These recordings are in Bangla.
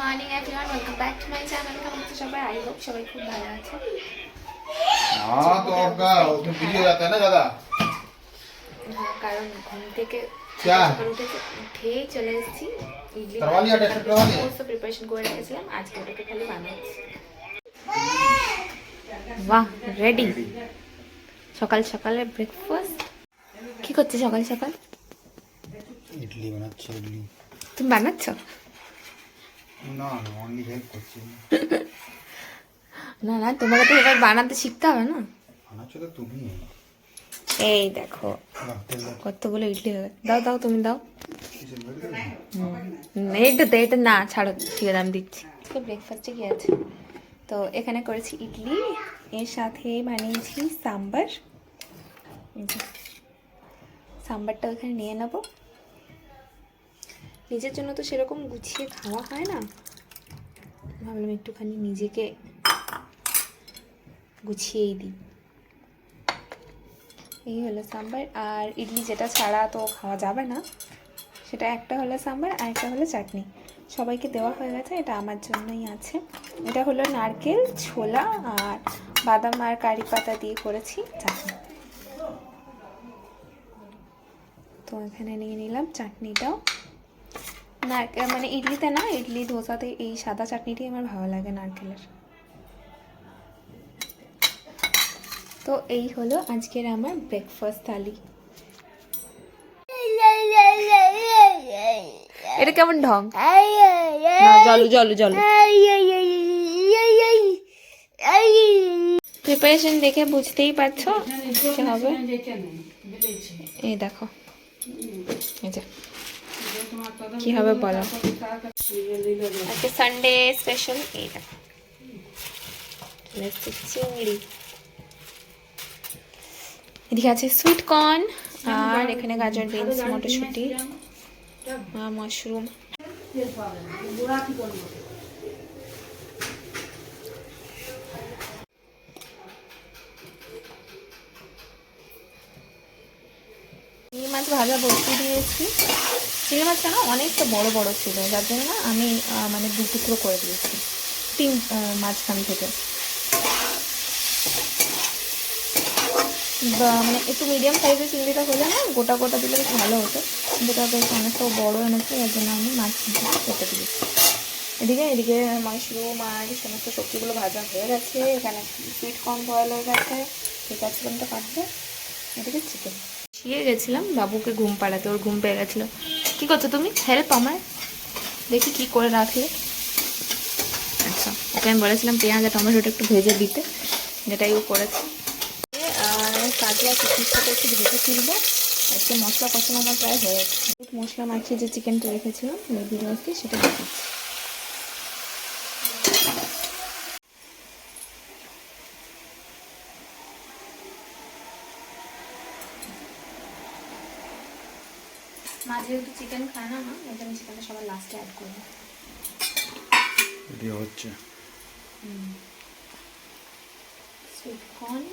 Morning everyone welcome back to my channel কেমন আছো সবাই আই হোপ সবাই খুব ভালো আছে हाँ तो आपका उसमें वीडियो जाता है ना ज्यादा হ্যাঁ, কারণ ঘুম থেকে क्या? সকাল উঠে উঠেই চলে এসেছি ইডলি करवा लिया टेस्ट करवा लिया সমস্ত প্রিপারেশন করে রেখেছিলাম আজকে ওটাকে খালি বানাচ্ছি বাহ রেডি সকাল সকালে ব্রেকফাস্ট কি করছে সকাল সকাল ইডলি বানাচ্ছি ইডলি তুমি বানাচ্ছ না না অনলি হেল্প করছি। না না তোমাকে তো এবার বানাতে শিখতে হবে না? বানাচ্ছো তো তুমি। এই দেখো। কতগুলো ইডলি হবে। দাও দাও তুমি দাও। এইটা তো এটা না ছাড়ো ঠিক আছে আমি দিচ্ছি। তো ব্রেকফাস্টে কি আছে? তো এখানে করেছি ইডলি এর সাথে বানিয়েছি সাম্বার। সাম্বারটা ওখানে নিয়ে নেব। নিজের জন্য তো সেরকম গুছিয়ে খাওয়া হয় না। ভাবলাম একটুখানি নিজেকে গুছিয়েই দিই। এই হলো সাম্বার, আর ইডলি যেটা ছাড়া তো খাওয়া যাবে না, সেটা একটা হলো সাম্বার আর একটা হলো চাটনি। সবাইকে দেওয়া হয়ে গেছে, এটা আমার জন্যই আছে। এটা হলো নারকেল, ছোলা আর বাদাম আর কারি পাতা দিয়ে করেছি চাটনি। তো এখানে নিয়ে নিলাম চাটনিটাও। নারকেল মানে ইডলিতে না ইডলি ধোসাতে এই সাদা চাটনিটি আমার ভালো লাগে নারকেলের। তো এই হলো আজকের আমার ব্রেকফাস্ট থালি। এটা কেমন ঢং? না জল জল জল। প্রিপারেশন দেখে বুঝতেই পারছ কি হবে? এই দেখো। এই যে। কি হবে বলো। আজকে সানডে স্পেশাল এই দেখো চলে এসছে চিংড়ি। এদিকে আছে সুইট কর্ন আর এখানে গাজর বিনস মটরশুঁটি মাশরুম মাছ ভাজা বসিয়ে দিয়েছি। চিংড়ি মাছটা না অনেকটা বড় বড় ছিল, যার জন্য না আমি মানে দু টুকরো করে দিয়েছি, তিন মাঝখান থেকে। মানে একটু মিডিয়াম সাইজের চিংড়িটা হলে না গোটা গোটা দিলে বেশ ভালো হতো ওটা বেশ অনেকটা বড় এনেছে, যার জন্য আমি মাছ কেটে দিয়েছি। এদিকে এদিকে মাশরুম আর সমস্ত সবজিগুলো ভাজা হয়ে গেছে, এখানে সুইট কর্ন বয়েল হয়ে গেছে ঠিক ক্যাপসিকামটা কাটবে, এদিকে চিকেন শিয়ে গেছিলাম, বাবুকে ঘুম পাড়াতে, ওর ঘুম পেয়ে গেছিল। কী করছ তুমি? হেল্প আমার দেখি কি করে রাখলে। আচ্ছা ওকে আমি বলেছিলাম পেঁয়াজ আর টমেটোটা একটু ভেজে দিতে, যেটাই ও করেছে। আর কাজলা কিশমিশটাকে একটু ভেজে তুলবো। আজকে মশলা কষানো আমার প্রায় হয়ে গেছে। মশলা মাখিয়ে যে চিকেনটা রেখেছিলাম সেটা রেখেছি মা যেহেতু চিকেন খায় না না এই জন্য চিকেনটা সবার লাস্টে অ্যাড করব। রেডি হচ্ছে। সুইট কর্ন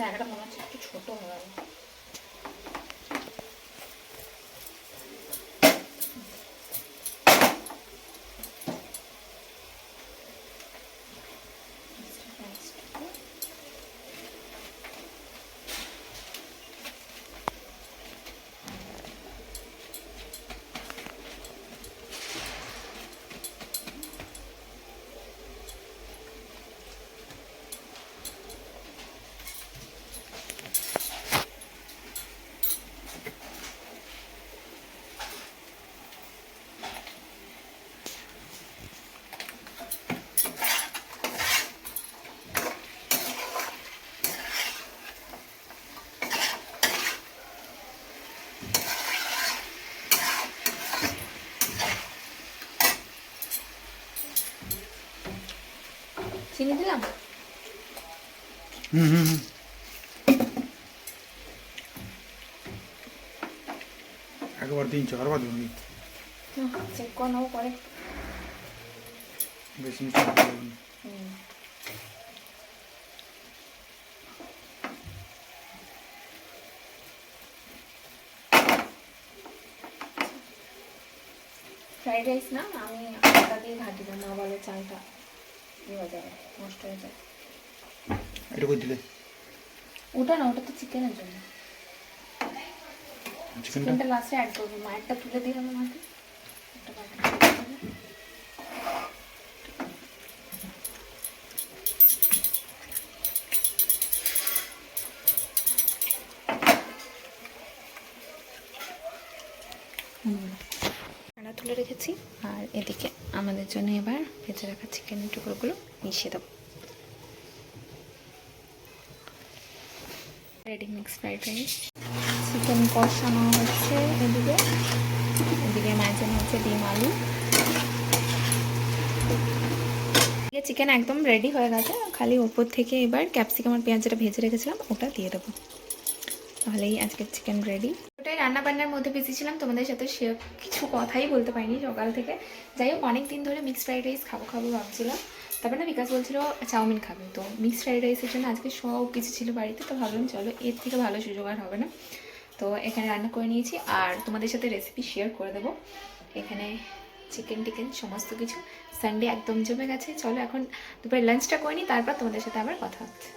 জায়গাটা মনে হচ্ছে একটু ছোট হয়ে। চিনি দিলাম? হুম হুম একবার দিন চারবার ধরে চেক করো পরে। বেশি মিষ্টি হুম। ফ্রাইড রাইস না আমি আটা দিয়ে ঘাটি না মা বলে চালটা। ইয়ে হয়ে যাবে নষ্ট হয়ে এটা দিলে? ওটা না ওটা তো চিকেনের জন্য। চিকেনটা লাস্টে অ্যাড করব। মায়েরটা তুলে দিয়ে দেবো মাকে একটা বাটিতে দিয়ে দেবো। হুম। ঠান্ডা তুলে রেখেছি। আর এদিকে আমাদের জন্য এবার ভেজে রাখা চিকেনের টুকরোগুলো মিশিয়ে দেবো। Ready mix fried rice chicken কষানো হচ্ছে এদিকে। এদিকে মাঝে হচ্ছে ডিম আলু। চিকেন একদম রেডি হয়ে গেছে। খালি ওপর থেকে এবার ক্যাপসিকাম আর পেঁয়াজ যেটা ভেজে রেখেছিলাম, ওটা দিয়ে দেবো। তাহলেই আজকের চিকেন রেডি ওটাই রান্না বান্নার মধ্যে বেশি ছিলাম, তোমাদের সাথে সে কিছু কথাই বলতে পারিনি সকাল থেকে। যাই হোক, অনেক দিন ধরে মিক্সড ফ্রাইড রাইস খাব খাব ভাবছিলাম। তারপরে না বিকাশ বলছিল, চাউমিন খাবে। তো মিক্সড ফ্রাইড রাইসের জন্য আজকে সব কিছু ছিল বাড়িতে, তো ভাবলাম চলো এর থেকে ভালো সুযোগ আর হবে না। তো এখানে রান্না করে নিয়েছি আর তোমাদের সাথে রেসিপি শেয়ার করে দেবো। এখানে চিকেন টিকেন সমস্ত কিছু। সানডে একদম জমে গেছে। চলো এখন দুপুরে লাঞ্চটা করে নিই, তারপর তোমাদের সাথে আবার কথা হচ্ছে।